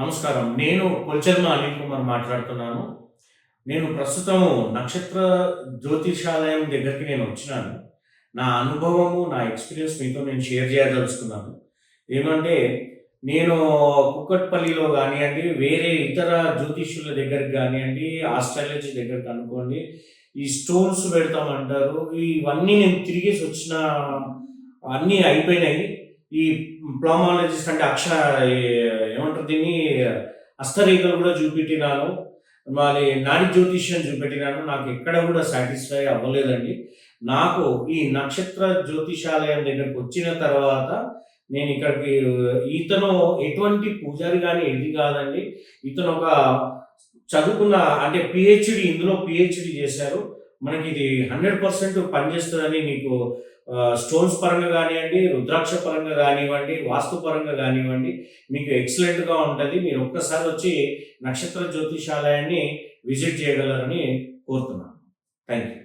నమస్కారం. నేను కొల్చర్మ అనిల్ కుమార్ మాట్లాడుతున్నాను. నేను ప్రస్తుతము నక్షత్ర జ్యోతిషాలయం దగ్గరికి నేను వచ్చినాను. నా అనుభవము నా ఎక్స్పీరియన్స్ మీతో నేను షేర్ చేయదలుచుకున్నాను. ఏమంటే నేను కుక్కట్పల్లిలో కానివ్వండి వేరే ఇతర జ్యోతిష్యుల దగ్గరికి కానివ్వండి ఆస్ట్రాలజీ దగ్గరికి అనుకోండి ఈ స్టోన్స్ పెడతామంటారు. ఇవన్నీ నేను తిరిగేసి వచ్చిన అన్నీ అయిపోయినాయి. ఈ ప్లామాలజిస్ట్ అంటే అక్ష ఏమంటారు దీన్ని? అస్తరేఖలు కూడా చూపెట్టినాను. మరి నాడి జ్యోతిష్యం చూపెట్టినాను. నాకు ఎక్కడ కూడా సాటిస్ఫై అవ్వలేదండి. నాకు ఈ నక్షత్ర జ్యోతిషాలయం దగ్గరకు వచ్చిన తర్వాత నేను ఇక్కడికి ఇతను ఎటువంటి పూజారి కానీ ఇది కాదండి. ఇతను ఒక చదువుకున్న అంటే పిహెచ్డి ఇందులో పిహెచ్డి చేశారు. మనకి ఇది హండ్రెడ్ పర్సెంట్ పనిచేస్తుందని మీకు స్టోన్స్ పరంగా కానివ్వండి రుద్రాక్ష పరంగా కానివ్వండి వాస్తు పరంగా కానివ్వండి మీకు ఎక్సలెంట్గా ఉంటుంది. మీరు ఒక్కసారి వచ్చి నక్షత్ర జ్యోతిషాలయాన్ని విజిట్ చేయగలరని కోరుతున్నాను. Thank you